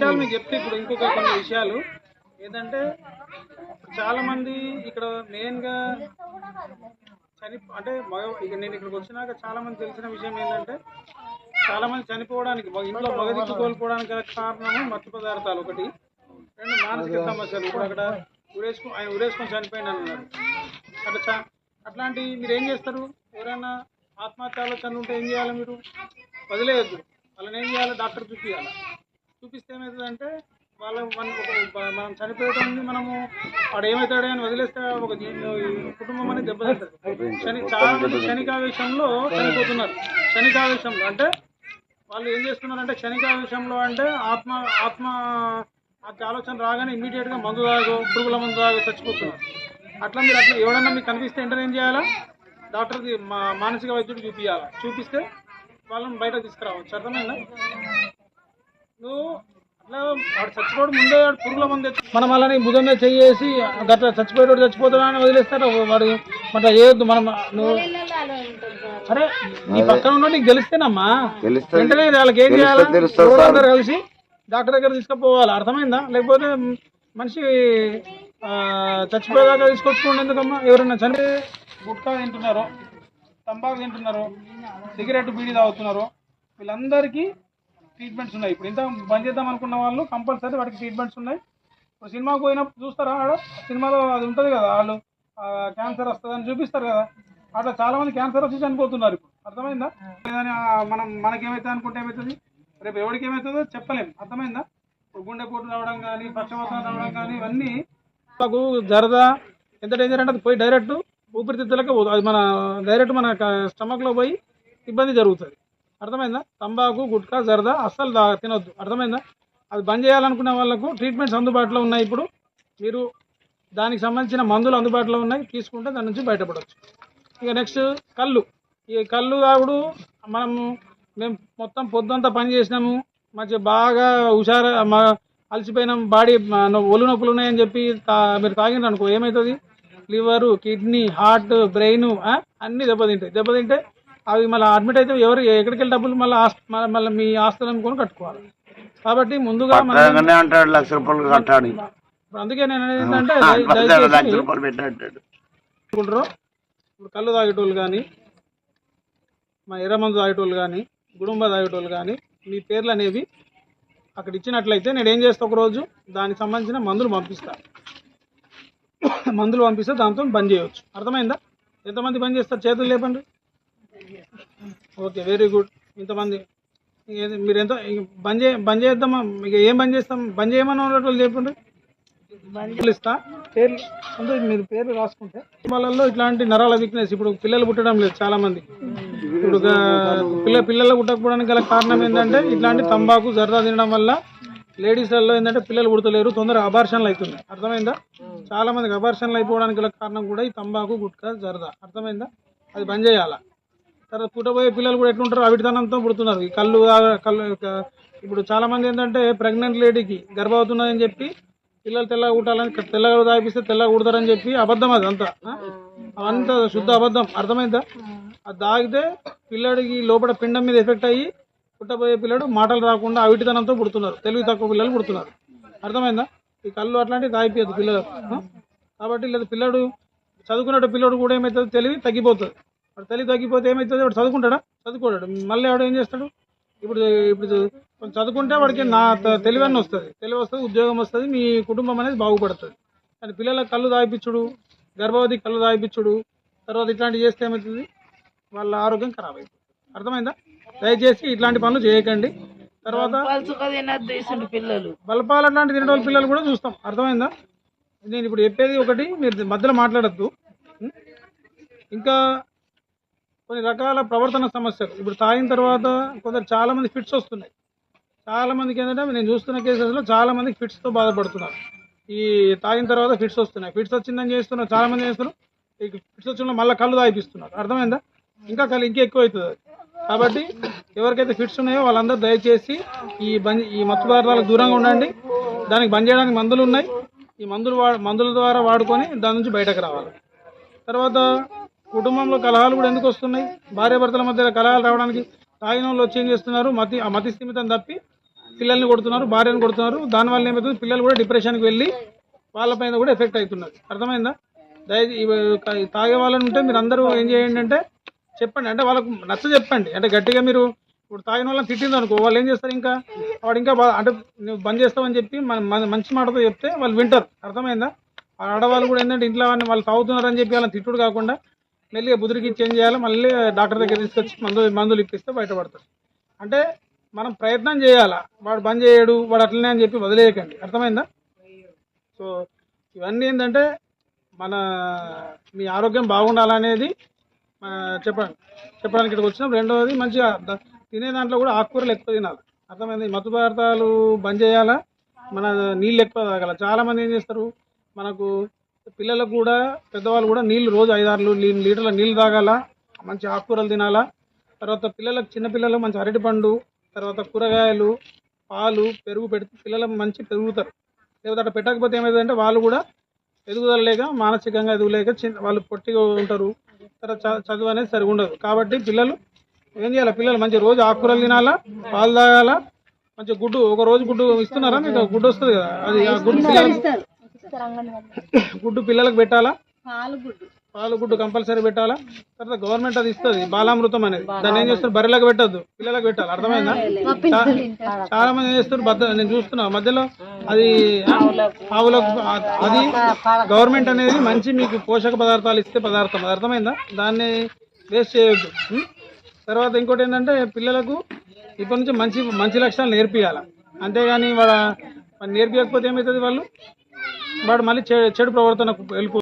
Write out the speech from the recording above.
విషయాలు మీకు చెప్తే ఇప్పుడు ఇంకొక కొన్ని విషయాలు. ఏంటంటే చాలా మంది ఇక్కడ మెయిన్గా చని అంటే మగ ఇక నేను ఇక్కడికి వచ్చినాక చాలా మంది తెలిసిన విషయం ఏంటంటే చాలా మంది చనిపోవడానికి ఇంట్లో మగదిక్కు కోల్పోవడానికి గల కారణము మత్తు పదార్థాలు ఒకటి. రెండు మానసిక సమస్యలు ఇప్పుడు అక్కడ ఉరేసుకు ఆయన ఉరేసుకొని చనిపోయింది అన్నారు. అట్లా చా అట్లాంటి మీరు ఏం చేస్తారు? ఎవరైనా ఆత్మహత్య ఆలోచన ఉంటే ఏం చేయాలి మీరు? వదిలేయద్దు. వాళ్ళని ఏం చేయాలి? డాక్టర్ చూపించాలి చూపిస్తే ఏమవుతుందంటే వాళ్ళ మనకు ఒక మనం చనిపోయేటప్పుడు మనము వాడు ఏమవుతాడే అని వదిలేస్తే ఒక కుటుంబం అనేది దెబ్బతింటుంది. శని చాలా మంది క్షణికావేశంలో చనిపోతున్నారు. క్షణికావేశంలో అంటే వాళ్ళు ఏం చేస్తున్నారంటే క్షణికావేశంలో అంటే ఆత్మ ఆత్మ ఆ ఆలోచన రాగానే ఇమీడియట్గా మందు తాగు పురుగుల మందు తాగు చచ్చిపోతున్నారు. అట్లా మీరు అట్లా ఎవడన్నా మీకు కనిపిస్తే ఎంటర్ ఏం చేయాలా? డాక్టర్ది మా మానసిక వైద్యుడు చూపించాలి చూపిస్తే వాళ్ళని బయట తీసుకురావచ్చు. అర్థమైందా? నువ్వు అట్లా వాడు చచ్చిపోవడం ముందే వాడు పురుగుల మంది మనం అలానే భుజం మీద చెయ్యేసి గట్లా చచ్చిపోయేవాడు చచ్చిపోతాడు అని వదిలేస్తారు వాడు మన చేయొద్దు మనం నువ్వు అరే నీ పక్కన ఉన్న నీకు తెలిస్తేనమ్మా. వెంటనే వాళ్ళకి ఏం చేయాలి. అందరూ కలిసి డాక్టర్ దగ్గర తీసుకుపోవాలి. అర్థమైందా? లేకపోతే మనిషి చచ్చిపోయేదాకా తీసుకొచ్చుకోండి ఎందుకమ్మా? ఎవరైనా చనిపోయి గుట్కా తింటున్నారో తంబాకు తింటున్నారో సిగరెట్ బీడీ తాగుతున్నారో వీళ్ళందరికీ ట్రీట్మెంట్స్ ఉన్నాయి. ఇప్పుడు ఇంత బంద్ చేద్దాం అనుకున్న వాళ్ళు కంపల్సరీ వాడికి ట్రీట్మెంట్స్ ఉన్నాయి. ఇప్పుడు సినిమాకి పోయినప్పుడు చూస్తారా ఆడ? సినిమాలో అది ఉంటుంది కదా వాళ్ళు క్యాన్సర్ వస్తుందని చూపిస్తారు కదా. అట్లా చాలా మంది క్యాన్సర్ వచ్చి చనిపోతున్నారు ఇప్పుడు. అర్థమైందా? లేదని మనం మనకేమైతే అనుకుంటే ఏమవుతుంది రేపు ఎవరికి ఏమవుతుందో చెప్పలేము అర్థమైందా? ఇప్పుడు గుండెపోటు రావడం కానీ పక్షవాతం రావడం కానీ ఇవన్నీ మాకు జరదా. ఎంత డేంజర్ అంటే అది పోయి డైరెక్ట్ ఊపిరితిత్తులకే పోతుంది అది మన డైరెక్ట్ మన స్టమక్లో పోయి ఇబ్బంది జరుగుతుంది. అర్థమైందా? తంబాకు గుట్కా జరదా అస్సలు దా- తినొద్దు. అర్థమైందా? అది బంద్ చేయాలనుకునే వాళ్ళకు ట్రీట్మెంట్స్ అందుబాటులో ఉన్నాయి ఇప్పుడు. మీరు దానికి సంబంధించిన మందులు అందుబాటులో ఉన్నాయి. తీసుకుంటే దాని నుంచి బయటపడవచ్చు ఇక నెక్స్ట్ కళ్ళు. ఈ కళ్ళు తాగుడు మనము మేము మొత్తం పొద్దుంతా పని చేసినాము. మంచి బాగా హుషారు మా అలసిపోయినాం. బాడీ ఒళ్ళు నొప్పులు ఉన్నాయని చెప్పి తా- మీరు తాగిండ్రు అనుకో. ఏమవుతుంది లివరు కిడ్నీ హార్ట్ బ్రెయిన్ అన్నీ దెబ్బతింటాయి. దెబ్బతింటే అవి మళ్ళీ అడ్మిట్ అయితే ఎవరు ఎక్కడికి వెళ్ళి డబ్బులు మళ్ళీ మళ్ళీ మీ ఆస్తులు అమ్ముకొని కట్టుకోవాలి. కాబట్టి ముందుగా అంటాడు లక్ష రూపాయలు కట్టాడు. అందుకే నేను అనేది ఏంటంటే ఇప్పుడు కళ్ళు తాగేటోళ్ళు కానీ మా ఎర్రమందు తాగేటోళ్ళు కానీ గుడుంబ తాగేటోళ్ళు కానీ మీ పేర్లు అనేవి అక్కడ ఇచ్చినట్లయితే నేను ఏం చేస్తా ఒక రోజు దానికి సంబంధించిన మందులు పంపిస్తా. మందులు పంపిస్తే దాంతో బంద్ చేయవచ్చు అర్థమైందా? ఎంతమంది బంద్ చేస్తారు? చేతులు లేపండి. ఓకే వెరీ గుడ్ ఇంతమంది మీరు ఎంత బంద్ చే బంద్ చేద్దామా? మీకు ఏం బంద్ చేస్తాం? బంద్ చేయమని ఉన్నట్లు చెప్పండి ఇస్తా. పేర్లు అంటే మీరు పేర్లు రాసుకుంటే. వాళ్ళల్లో ఇట్లాంటి నరాల వీక్నెస్ ఇప్పుడు పిల్లలు పుట్టడం లేదు చాలా మంది ఇప్పుడు పిల్ల పిల్లలు పుట్టకపోవడానికి గల కారణం ఏంటంటే ఇట్లాంటి తంబాకు జరదా తినడం వల్ల లేడీస్లలో ఏంటంటే పిల్లలు పుడతలేరు తొందరగా అబార్షన్లు అవుతున్నాయి అర్థమైందా? చాలా మందికి అబార్షన్లు అయిపోవడానికి గల కారణం కూడా ఈ తంబాకు గుట్కా జరదా. అర్థమైందా? అది బంద్ చేయాలా? తర్వాత పుట్టబోయే పిల్లలు కూడా ఎట్లుంటారు అవిటితనంతో పుడుతున్నారు. ఈ కళ్ళు కళ్ళు ఇప్పుడు చాలా మంది ఏంటంటే ప్రెగ్నెంట్ లేడీకి గర్భవతున్నదని చెప్పి పిల్లలు తెల్లగా కుట్టాలని తెల్లగా తాగిపిస్తే తెల్లగా కుడతారని చెప్పి అబద్ధం అది అంతా ఆ? అవంతా శుద్ధ అబద్ధం. అర్థమైందా? అది తాగితే పిల్లడికి లోపల పిండం మీద ఎఫెక్ట్ అయ్యి పుట్టబోయే పిల్లడు మాటలు రాకుండా అవిటితనంతో పుడుతున్నారు. తెలివి తక్కువ పిల్లలు పుడుతున్నారు. అర్థమైందా? ఈ కళ్ళు అట్లాంటివి తాగిపోయద్దు పిల్లలు? కాబట్టి లేదు పిల్లడు చదువుకున్నట్టు పిల్లడు కూడా ఏమవుతుంది? తెలివి తగ్గిపోతుంది. వాడు తెలివి తగ్గిపోతే ఏమవుతుంది వాడు చదువుకుంటాడా? చదువుకోడాడు మళ్ళీ వాడు ఏం చేస్తాడు? ఇప్పుడు ఇప్పుడు కొంచెం చదువుకుంటే వాడికి నా తెలివన్నీ వస్తుంది. తెలివి వస్తుంది ఉద్యోగం వస్తుంది మీ కుటుంబం అనేది బాగుపడుతుంది. కానీ పిల్లలకు కళ్ళు తాగిపించుడు గర్భవతి కళ్ళు తాగిపించుడు తర్వాత ఇట్లాంటివి చేస్తే ఏమవుతుంది వాళ్ళ ఆరోగ్యం ఖరాబ్ అవుతుంది అర్థమైందా? దయచేసి ఇట్లాంటి పనులు చేయకండి. తర్వాత పిల్లలు. బలపాలు అట్లాంటి తినే వాళ్ళ పిల్లలు కూడా చూస్తాం. అర్థమైందా? నేను ఇప్పుడు చెప్పేది ఒకటి మీరు మధ్యలో మాట్లాడద్దు. ఇంకా కొన్ని రకాల ప్రవర్తన సమస్యలు. ఇప్పుడు తాగిన తర్వాత కొందరు చాలామంది ఫిట్స్ వస్తున్నాయి. చాలామందికి ఏంటంటే నేను చూస్తున్న కేసెస్లో చాలామంది ఫిట్స్తో బాధపడుతున్నారు. ఈ తాగిన తర్వాత ఫిట్స్ వస్తున్నాయి. ఫిట్స్ వచ్చిందని చేస్తున్నారు చాలామంది చేస్తున్నారు. ఈ ఫిట్స్ వచ్చిన మళ్ళీ కళ్ళు తాగిపిస్తున్నారు. అర్థమైందా? ఇంకా కళ్ళు ఇంకా ఎక్కువ అవుతుంది. కాబట్టి ఎవరికైతే ఫిట్స్ ఉన్నాయో వాళ్ళందరూ దయచేసి ఈ బంద్ ఈ మత్తు పదార్థాలకు దూరంగా ఉండండి. దానికి బంద్ చేయడానికి మందులు ఉన్నాయి. ఈ మందులు వా మందుల ద్వారా వాడుకొని దాని నుంచి బయటకు రావాలి. తర్వాత కుటుంబంలో కలహాలు కూడా ఎందుకు వస్తున్నాయి? భార్యాభర్తల మధ్య కలహాలు రావడానికి తాగిన వాళ్ళు వచ్చి ఏం చేస్తున్నారు? మతి ఆ మతి స్థిమితం తప్పి పిల్లల్ని కొడుతున్నారు భార్యను కొడుతున్నారు. దానివల్ల ఏమవుతుంది పిల్లలు కూడా డిప్రెషన్కి వెళ్ళి వాళ్ళ పైన కూడా ఎఫెక్ట్ అవుతున్నది అర్థమైందా? దయచేసి తాగే వాళ్ళని ఉంటే మీరు అందరూ ఏం చేయండి అంటే చెప్పండి. అంటే వాళ్ళకు నచ్చ చెప్పండి. అంటే గట్టిగా మీరు ఇప్పుడు తాగిన వాళ్ళని తిట్టింది అనుకో వాళ్ళు ఏం చేస్తారు ఇంకా? వాడు ఇంకా అంటే నువ్వు బంద్ చేస్తావని చెప్పి మన మంచి మాటతో చెప్తే వాళ్ళు వింటారు. అర్థమైందా? ఆడవాళ్ళు కూడా ఏంటంటే ఇంట్లో వాళ్ళని వాళ్ళు తాగుతున్నారని చెప్పి వాళ్ళని తిట్టుడు కాకుండా మెల్లిగా బుదిరికి చేంజ్ చేయాలి మళ్ళీ డాక్టర్ దగ్గర తీసుకొచ్చి మందు మందులు ఇప్పిస్తే బయటపడతారు అంటే మనం ప్రయత్నం చేయాలా? వాడు బంద్ చేయడు వాడు అట్లనే అని చెప్పి వదిలేయకండి. అర్థమైందా? సో ఇవన్నీ ఏంటంటే మన మీ ఆరోగ్యం బాగుండాలనేది చెప్పండి చెప్పడానికి ఇక్కడికి వచ్చినాం రెండవది మంచిగా తినే దాంట్లో కూడా ఆకుకూరలు ఎక్కువ తినాలి. అర్థమైంది? మత్తు పదార్థాలు బంద్ చేయాలా? మన నీళ్ళు ఎక్కువ తాగాల? చాలామంది ఏం చేస్తారు? మనకు పిల్లలకు కూడా పెద్దవాళ్ళు కూడా నీళ్ళు రోజు ఐదారు లీటర్ల నీళ్ళు తాగాల మంచి ఆకుకూరలు తినాలా. తర్వాత పిల్లలకు చిన్న పిల్లలు మంచి అరటిపండు తర్వాత కూరగాయలు పాలు పెరుగు పెడితే పిల్లలు మంచి పెరుగుతారు. లేకపోతే అట్లా పెట్టకపోతే ఏమైందంటే వాళ్ళు కూడా ఎదుగుదల లేక మానసికంగా ఎదుగులేక చిన్న వాళ్ళు పొట్టిగా ఉంటారు. తర్వాత చదువు అనేది సరిగా ఉండదు. కాబట్టి పిల్లలు ఏం చేయాలి? పిల్లలు మంచి రోజు ఆకుకూరలు తినాలా పాలు తాగాల మంచి గుడ్డు ఒక రోజు గుడ్డు ఇస్తున్నారా? మీకు గుడ్డు వస్తుంది కదా. అది గుడ్డు గుడ్డు పిల్లలకు పెట్టాలా? పాలు గుడ్డు కంపల్సరీ పెట్టాలా? తర్వాత గవర్నమెంట్ అది ఇస్తుంది బాలామృతం అనేది. దాన్ని ఏం చేస్తారు? బర్రెలకు పెట్టద్దు పిల్లలకు పెట్టాలి. అర్థమైందా? చాలా మంది ఏం చేస్తారు? బద్ద నేను చూస్తున్నా మధ్యలో అది ఆవులకు అది గవర్నమెంట్ అనేది మంచి మీకు పోషక పదార్థాలు ఇస్తే పదార్థం అది అర్థమైందా? దాన్ని వేస్ట్ చేయొద్దు? తర్వాత ఇంకోటి ఏంటంటే పిల్లలకు ఇప్పటి నుంచి మంచి మంచి లక్షణాలు నేర్పియాలి? అంతేగాని వాడు నేర్పించకపోతే ఏమవుతుంది వాళ్ళు? వాడు మళ్ళీ చె- చెడు ప్రవర్తనకు వెళ్ళిపో